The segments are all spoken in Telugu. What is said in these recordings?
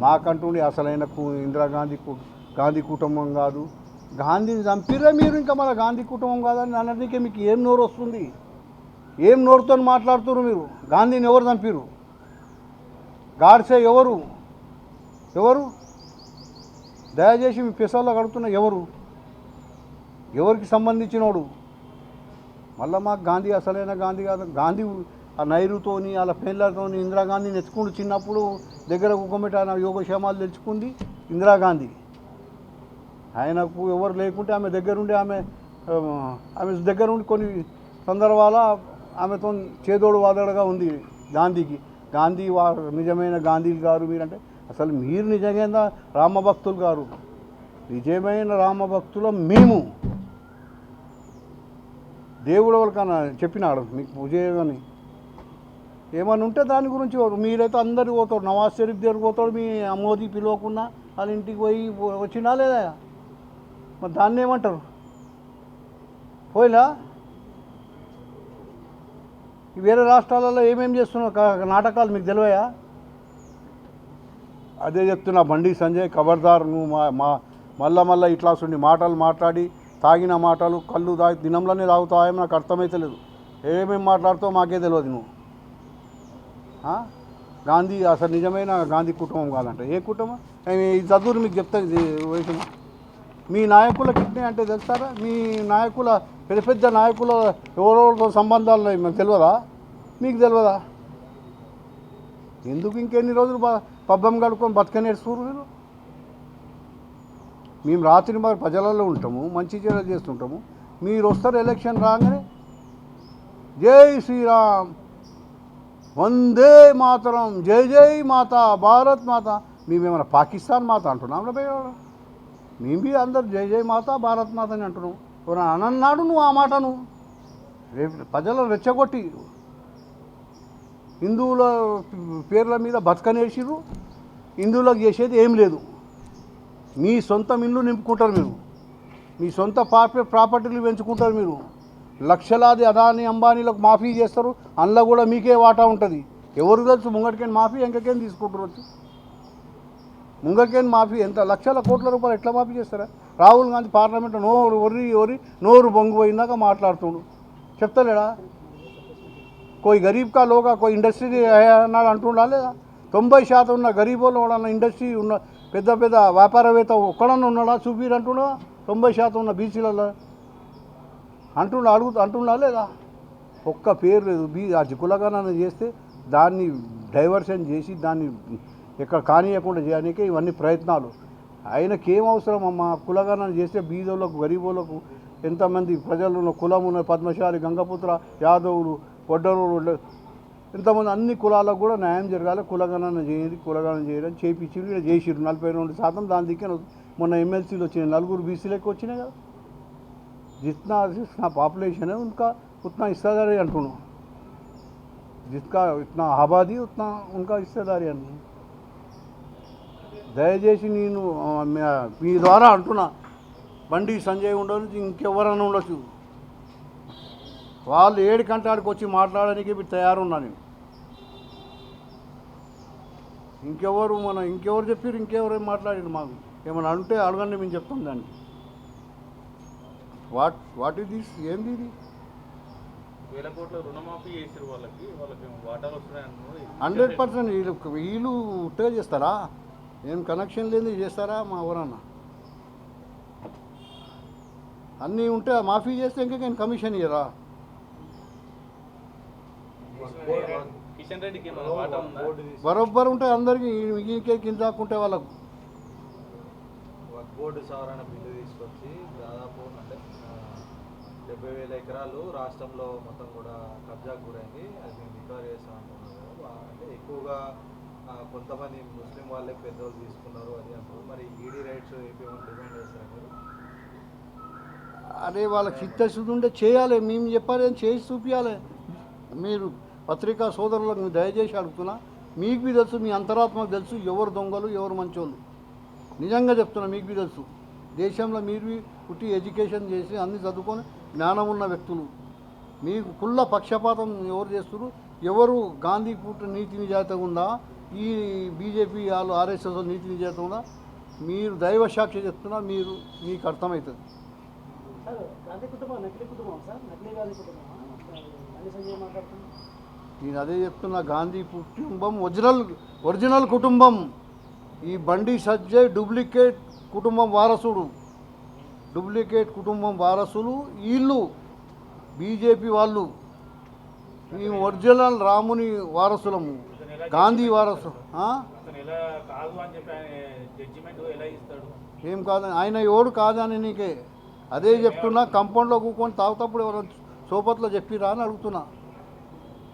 మాకంటుండి అసలైన కు- ఇందిరాగాంధీ గాంధీ కుటుంబం కాదు. గాంధీని చంపిర్రా మీరు ఇంకా మన గాంధీ కుటుంబం కాదని అన్నదికే మీకు ఏం నోరు వస్తుంది? ఏం నోరుతో మాట్లాడుతున్నారు మీరు? గాంధీని ఎవరు చంపిరు గాడ్సే ఎవరు? ఎవరు? దయచేసి మీ పిసల్లో కడుతున్న ఎవరు? ఎవరికి సంబంధించినోడు? మళ్ళీ మాకు గాంధీ అసలైన గాంధీ కాదు. గాంధీ ఆ నైరుతోని వాళ్ళ పెళ్ళతోని ఇందిరాగాంధీని ఎత్తుకుంటూ చిన్నప్పుడు దగ్గర కుక్కమిట ఆయన యోగక్షేమాలు తెచ్చుకుంది ఇందిరాగాంధీ. ఆయనకు ఎవరు లేకుంటే ఆమె దగ్గరుండి ఆమె ఆమె దగ్గరుండి కొన్ని సందర్భాల ఆమెతో చేదోడు వాదడగా ఉంది గాంధీకి. గాంధీ వా నిజమైన గాంధీ గారు మీరంటే అసలు మీరు నిజంగా రామభక్తులు గారు. నిజమైన రామభక్తుల మేము. దేవుడు ఎవరికన్నా చెప్పినాడు మీకు పూజ చేయమని ఏమన్నా ఉంటే దాని గురించి మీరైతే అందరు పోతారు. నవాజ్ షరీఫ్ దగ్గర పోతాడు మీ మోదీ పిలవకుండా వాళ్ళ ఇంటికి పోయి వచ్చినా లేదా? మరి దాన్ని ఏమంటారు? పోయిలా? వేరే రాష్ట్రాలలో ఏమేమి చేస్తున్నారు? నాటకాలు మీకు తెలివయా? అదే చెప్తున్నా బండి సంజయ్ ఖబర్దార్ నువ్వు మా మా మళ్ళా మళ్ళీ ఇట్లా సుండి మాటలు మాట్లాడి తాగిన మాటలు కళ్ళు తాగి దినంలోనే తాగుతావేమో నాకు అర్థమైతలేదు. ఏమేమి మాట్లాడుతావు మాకే తెలియదు నువ్వు. గాంధీ అసలు నిజమైన గాంధీ కుటుంబం కాదంట. ఏ కుటుంబం? ఈ చదువులు మీకు చెప్తాను వయసు. మీ నాయకుల కిడ్నీ అంటే తెలుస్తారా? మీ నాయకుల పెద్ద పెద్ద నాయకుల ఎవరెవరితో సంబంధాలు ఉన్నాయి మీకు తెలియదా? మీకు తెలియదా? ఎందుకు ఇంకెన్ని రోజులు బ- పబ్బం గడుకొని బతకనేస్తున్నారు మీరు? మేము రాత్రి మరి ప్రజలలో ఉంటాము మంచి చర్యలు చేస్తుంటాము. మీరు వస్తారు ఎలక్షన్ రాగానే. జై శ్రీరామ్! వందే మాతరం జై జై మాత భారత్ మాత. మేమేమైనా పాకిస్తాన్ మాత అంటున్నాం రా మేము బి అందరు జై జై మాత భారత్ మాత అని అంటున్నాం. అనన్నాడు నువ్వు ఆ మాటను? రేపు ప్రజలను రెచ్చగొట్టి హిందువుల పేర్ల మీద బతకనేసిరు హిందువులకు చేసేది ఏం లేదు. మీ సొంత ఇల్లు నింపుకుంటారు మీరు. మీ సొంత ప్రాప ప్రాపర్టీలు పెంచుకుంటారు మీరు. లక్షలాది అదాని అంబానీలకు మాఫీ చేస్తారు. అందులో కూడా మీకే వాటా ఉంటుంది. ఎవరు తెలుసు? ముంగటికేం మాఫీ ఎంకకేం తీసుకుంటారు వచ్చి. ముంగకేం మాఫీ ఎంత? లక్షల కోట్ల రూపాయలు ఎట్లా మాఫీ చేస్తారా? రాహుల్ గాంధీ పార్లమెంట్ నోరు ఒర్రి ఒరి నోరు బొంగు పోయిందాక మాట్లాడుతుండు. చెప్తలేడా? కోయి గరీబ్ కా లోగా కోయి ఇండస్ట్రీ అన్నాడు అంటుండా లేదా? తొంభై శాతం ఉన్న గరీబోళ్ళు ఎవడన్నా ఇండస్ట్రీ ఉన్న పెద్ద పెద్ద వ్యాపారవేత్త ఒక్కడన్నా ఉన్నాడా? చూపిరంటున్నా తొంభై శాతం ఉన్న బీసీలలో అంటున్నా అడుగు అంటున్నా లేదా? ఒక్క పేరు లేదు. బీ ఆ కులగణన చేస్తే దాన్ని డైవర్షన్ చేసి దాన్ని ఎక్కడ కానియకుండా చేయడానికి ఇవన్నీ ప్రయత్నాలు. ఆయనకేం అవసరం అమ్మా? కులగణన చేస్తే బీదోళ్ళకు గరీబోళ్ళకు ఎంతమంది ప్రజలు ఉన్న కులం ఉన్న పద్మశాలి గంగపుత్ర యాదవులు వడ్డరులు ఇంతమంది అన్ని కులాలకు కూడా న్యాయం జరగాలి. కులగణన చేయాలి కులగణన చేయడం చేపించి చేసిరు నలభై రెండు శాతం దాని దిక్కు మొన్న ఎమ్మెల్సీలు వచ్చినాయి. నలుగురు బీసీలకు వచ్చినాయి కదా. जितना जितना पॉपुलेशन है उनका उतना हिस्सेदारी अंटूनो जिसका इतना आबादी उतना उनका हिस्सेदारी అంటున్నాను దయచేసి నేను ఆ, మీ- మీ ద్వారా అంటున్నా బండి సంజయ్ ఉండొచ్చు ఇంకెవరైనా ఉండొచ్చు వాళ్ళు ఏడు కంటాడికి వచ్చి మాట్లాడడానికి మీరు తయారున్నా నేను ఇంకెవరు మన ఇంకెవరు చెప్పారు ఇంకెవరు ఏం మాట్లాడారు మాకు ఏమైనా అంటే అడగండి మేము చెప్తాం దానికి What what is this? ఏంది ఇది? వేల కోట్ల రుణమాఫీ చేసారు వాళ్ళకి వాళ్ళకి వాటాలు వస్తున్నాయి అంటున్నారు. హండ్రెడ్ పర్సెంట్ వీళ్ళు వీళ్ళు ఉట్టగా చేస్తారా? ఏం కనెక్షన్ లేని చేస్తారా మా ఎవరన్నా అన్నీ ఉంటే మాఫీ చేస్తే ఇంకా నేను కమిషన్ ఇయ్యరా? బరోబ్బర్ ఉంటే అందరికీ ఇంకే కింద దాక్కుంటే వాళ్ళకు. బోర్డు సవరణ బిల్లు తీసుకొచ్చి డెబ్బై వేల ఎకరాలు రాష్ట్రంలో మొత్తం కూడా కబ్జాకు గురైంది. అది మేము రికవర్ చేస్తాం అంటున్నారు అంటే ఎక్కువగా కొంతమంది ముస్లిం వాళ్ళే పెద్దోళ్ళు తీసుకున్నారు అది అంటారు. మరి ఈడీ రైట్స్ ఏపీ డిమాండ్ చేస్తారు అరే అదే వాళ్ళకి చిత్తశుద్ధి ఉంటే చేయాలి. మేము చెప్పాలి అని చేసి చూపించాలి మీరు పత్రికా సోదరులకు దయచేసి అడుగుతున్నా. మీకు బి తెలుసు మీ అంతరాత్మకు తెలుసు ఎవరు దొంగలు ఎవరు మంచోళ్ళు. నిజంగా చెప్తున్నా మీకు బి తెలుసు. దేశంలో మీరు పుట్టి ఎడ్యుకేషన్ చేసి అన్ని చదువుకొని జ్ఞానం ఉన్న వ్యక్తులు. మీకు కుళ్ళ పక్షపాతం ఎవరు చేస్తున్నారు ఎవరు గాంధీ పూట నీతి ఉందా? ఈ బీజేపీ వాళ్ళు ఆర్ఎస్ఎస్ నీతి నిజేతంలో మీరు దైవ సాక్షి చెప్తున్నా మీరు మీకు అర్థమవుతుంది. నేను అదే చెప్తున్నా గాంధీ కుటుంబం ఒరిజినల్ ఒరిజినల్ కుటుంబం. ఈ బండి సజ్జయ్ డూప్లికేట్ కుటుంబం వారసుడు. డూప్లికేట్ కుటుంబం వారసులు వీళ్ళు బీజేపీ వాళ్ళు మేము ఒరిజినల్ రాముని వారసులము గాంధీ వారసు ఆ? అతను ఎలా కాదు అని చెప్పి ఆయన జడ్జిమెంట్ ఎలా ఇస్తాడు? ఏం కాదని ఆయన ఎవడు కాదని నీకే. అదే చెప్తున్నా కంపౌండ్లో కూకొని తాగుతప్పుడు ఎవరు సోపత్లో చెప్పిరా అని అడుగుతున్నా.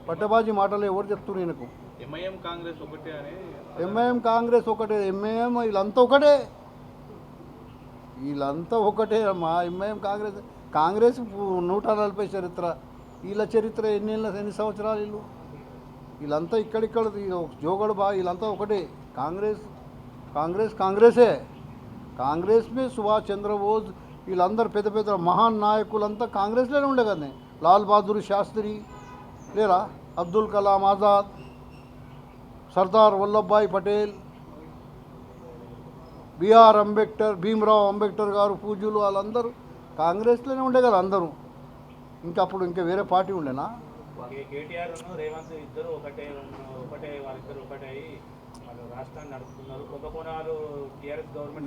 పట్టబాజీ మాటలు ఎవరు చెప్తున్నారు ఈయనకు? ఎంఐఎం కాంగ్రెస్ ఒకటే అని ఎంఐఎం కాంగ్రెస్ ఒకటే ఎంఐఎం వీళ్ళంతా ఒకటే. వీళ్ళంతా ఒకటే మా ఎంఐఎం కాంగ్రెస్ కాంగ్రెస్ నూట నలభై చరిత్ర. వీళ్ళ చరిత్ర ఎన్ని ఎన్ని సంవత్సరాలు వీళ్ళు? వీళ్ళంతా ఇక్కడిక్కడ జోగడు బా వీళ్ళంతా ఒకటే. కాంగ్రెస్ కాంగ్రెస్ కాంగ్రెసే. కాంగ్రెస్ మే సుభాష్ చంద్రబోస్ వీళ్ళందరూ పెద్ద పెద్ద మహాన్ నాయకులంతా కాంగ్రెస్లోనే ఉండే కదా లాల్ బహదూర్ శాస్త్రి లేరా? అబ్దుల్ కలాం ఆజాద్ సర్దార్ వల్లభాయ్ పటేల్ బిఆర్ అంబేద్కర్ భీమరావు అంబేద్కర్ గారు పూజలు వాళ్ళందరూ కాంగ్రెస్లోనే ఉండే కదా అందరూ. ఇంకా అప్పుడు ఇంకా వేరే పార్టీ ఉండేనా? రేవంత్ ఇద్దరు ఒకటే ఒకటే వాళ్ళిద్దరు ఒకటే వాళ్ళు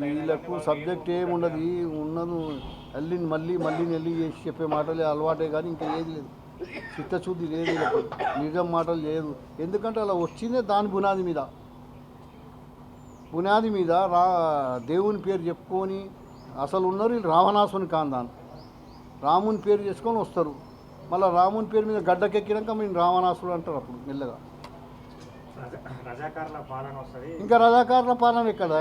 వీళ్ళకు వాళ్ళు సబ్జెక్ట్ ఏముండదు ఉన్నది వెళ్ళి మళ్ళీ మళ్ళీ నెల్లి చేసి చెప్పే మాటలే అలవాటే కానీ ఇంకా ఏది లేదు. చిత్తశుద్ధి లేదు నిజం మాటలు లేదు. ఎందుకంటే అలా వచ్చిందే దాని బునాది మీద. బునాది మీద రా దేవుని పేరు చెప్పుకొని అసలు ఉన్నారు వీళ్ళు రావణాసుని కాందాన్. రాముని పేరు చేసుకొని వస్తారు. మళ్ళీ రాముని పేరు మీద గడ్డకెక్కినాక మేము రావణాసుడు అంటారు అప్పుడు మెల్లగా. ఇంకా రజాకారుల పాలన ఎక్కడ?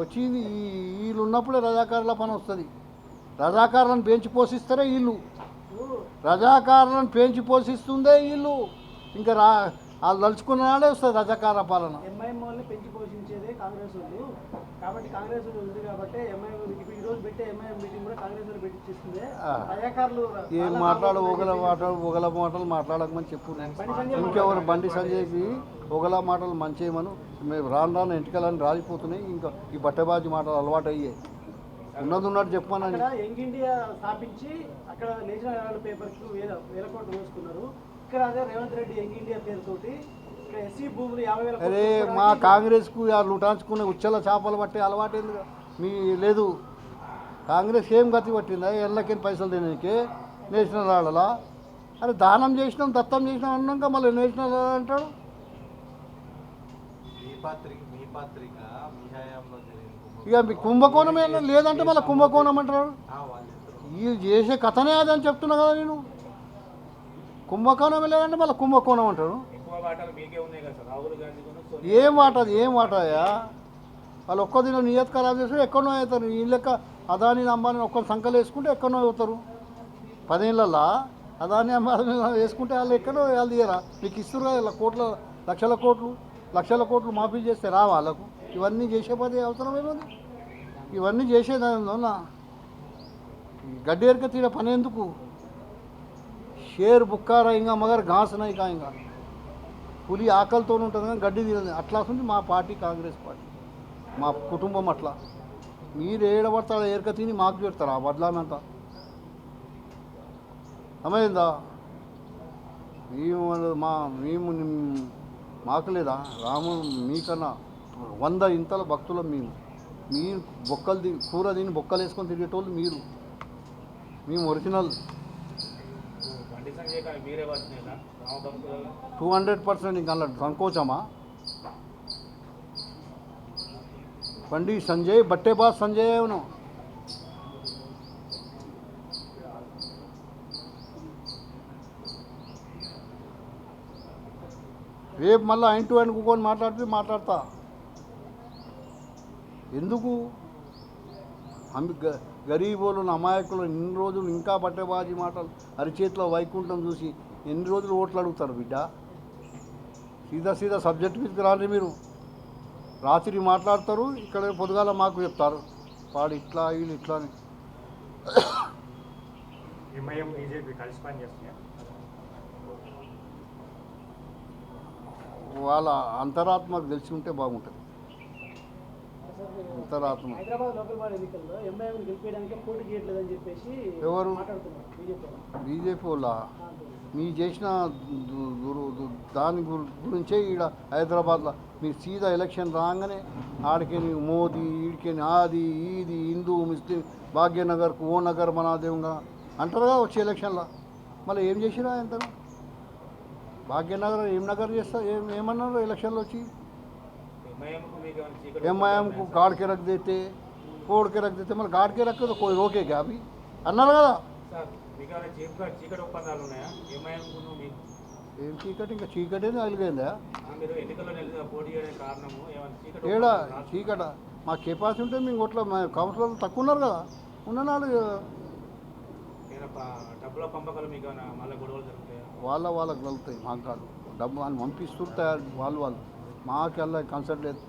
వచ్చింది ఈ వీళ్ళు ఉన్నప్పుడే రజాకారుల పని వస్తుంది. రజాకారులను పెంచి పోషిస్తారే వీళ్ళు. రజాకారులను పెంచి పోషిస్తుందే వీళ్ళు. ఇంకా రా వాళ్ళు తలుచుకున్న నాడే వస్తుంది రజాకార పాలన. పెంచి పోషించేదే కాంగ్రెస్ వాళ్ళు. కాబట్టి కాంగ్రెస్ ఉంది కాబట్టి ఎంఐఎం ఇప్పుడు ఈ రోజు పెట్టే ఎంఐఎం మీటింగ్ కూడా కాంగ్రెస్ వాళ్ళు. రజాకారులు ఏం మాట్లాడు? ఒకల మాటలు ఒకల మాటలు మాట్లాడకమని చెప్పు. ఇంకెవరు బండి సంజయ్కి ఒకల మాటలు మంచిమను మేము రాను రాను ఎంటికలని రాలిపోతున్నాయి. ఇంకా ఈ బట్టబాజీ మాటలు అలవాటు అయ్యాయి ఉన్నది ఉన్నట్టు చెప్పమని యంగ్ ఇండియా స్థాపించి అక్కడ నేషనల్ వేల కోట్లు వేసుకున్నారు ఇక్కడ రేవంత్ రెడ్డి యంగ్ ఇండియా పేరుతోటి అరే మా కాంగ్రెస్కు వాళ్ళు ఉటాంచుకునే ఉచ్చల చేపలు పట్టే అలవాటు ఎందుకు మీ లేదు. కాంగ్రెస్ ఏం గతి పట్టిందా? ఎళ్ళకి పైసలు తినడానికి నేషనల్ ఆడలా అరే దానం చేసినాం దత్తం చేసినాం అన్నాక మళ్ళీ నేషనల్ అంటాడు? ఇక మీ కుంభకోణం లేదంటే మళ్ళీ కుంభకోణం అంటారు వీళ్ళు చేసే కథనే అదని చెప్తున్నా కదా నేను. కుంభకోణం లేదంటే మళ్ళీ కుంభకోణం అంటారు. ఏం మాట అది ఏం మాటయా వాళ్ళు ఒక్క దినం నియత్ ఖరాబ్ చేస్తే ఎక్కడనో అవుతారు. ఈ లెక్క అదాని అంబానీ ఒక్క సంకలు వేసుకుంటే ఎక్కడనో అవుతారు. పదేళ్ళల్లా అదాని అంబానీ వేసుకుంటే వాళ్ళు ఎక్కడో వాళ్ళు తీయరా? మీకు ఇస్తున్నారు కదా ఇలా కోట్ల లక్షల కోట్లు లక్షల కోట్లు మాఫీ చేస్తే రా వాళ్ళకు. ఇవన్నీ చేసే పని అవసరం ఏముంది? ఇవన్నీ చేసేదానిలోనా గడ్డి ఎరక తీర పని ఎందుకు? షేర్ బుక్కారా ఇంకా మగర్ ఘాస్ నై ఇంకా పులి ఆకలితో ఉంటుంది కానీ గడ్డి తినదు. అట్లా ఉంది మా పార్టీ కాంగ్రెస్ పార్టీ. మా కుటుంబం అట్లా. మీరు ఏడబడతారు ఏరక తిని మాకు పెడతారు ఆ బదలానంతా అమైందా మేము మా మేము మాకు లేదా? రాము మీకన్నా వంద ఇంతల భక్తుల మేము. మీరు బొక్కలు తిని కూర తిని బొక్కలు వేసుకొని తిరిగేటోళ్ళు మీరు. మేము ఒరిజినల్ బండి సంజయ్ కానీ మీరే వచ్చినాయినా రామభక్తులలో టూ హండ్రెడ్ పర్సెంట్ ఇంకా అలా సంకోచమా? పండి సంజయ్ బట్టే బాస్ సంజయ్ అవును రేపు మళ్ళీ ఆయన టు ఆయన కూకొని మాట్లాడితే మాట్లాడతా. ఎందుకు? అమ్మి గ- గరీబోళ్ళు అమాయకులు ఎన్ని రోజులు ఇంకా బట్టేబాజీ మాటలు అరిచేతిలో వైకుంఠం చూసి ఎన్ని రోజులు ఓట్లు అడుగుతారు బిడ్డ? సీదా సీదా సబ్జెక్ట్ మీదకి రాండి మీరు. రాత్రి మాట్లాడతారు ఇక్కడ పొద్దుగాల మాకు చెప్తారు. వాడు ఇట్లా వీళ్ళు ఇట్లా అని. వాళ్ళ అంతరాత్మకు తెలిసి ఉంటే బాగుంటుంది అంతరాత్మ హైదరాబాద్ లోకల్ బాడీ ఎన్నికల్లో ఎంఐఎం గెలిపేయడానికి పోటీ చేయట్లేదని చెప్పేసి ఎవరు? బీజేపీ వాళ్ళ. మీ చేసిన దాని గురి- గురించే ఈడ హైదరాబాద్లో. మీ సీదా ఎలక్షన్ రాగానే ఆడికేని మోదీ ఈడికేని ఆది ఈది హిందూ ముస్లిం భాగ్యనగర్కు ఓ నగర్ మనాదేవంగా అంటారుగా వచ్చే ఎలక్షన్లో. మళ్ళీ ఏం చేసిరా ఎంత భాగ్యనగర్ ఏం నగర్ చేస్తా ఏం ఏమన్నారు ఎలక్షన్లో వచ్చి? ఎంఐఎంకు మీకు ఏమైనా చీకటి एम को गाड़ के रख देते कोड़ के रख देते मतलब गाड़ के रखे तो कोई रोके क्या अभी అన్నారు కదా సార్ మీకు ఏమైనా చీకటి చీకటి ఒప్పందాలు ఉన్నాయా ఎంఐఎంకు మీకు ఏం చీకటి ఇంకా చీకటి అలిగైందా ఆ, మీరు ఎన్నికల్లో నిల- పోటీ చేయడానికి కారణము ఏమైనా చీకటి ఏడా ఒప్పందాలు చీకట మా కెపాసిటీ ఉంటే మేము ఒట్లా మా కౌన్సిలర్లు తక్కువ ఉన్నారు కదా ఉన్ననాడు ఏమైనా ప- డబ్బుల పంపకాలు మీకు ఏమైనా మళ్ళీ గొడవలు జరుగుతాయా వాళ్ళ వాళ్ళకి వెళ్తాయి మాకు కాదు డబ్బు అని పంపిస్తుంటారు వాళ్ళు వాళ్ళు మాకెల్లా కన్సల్ట్ లేదు.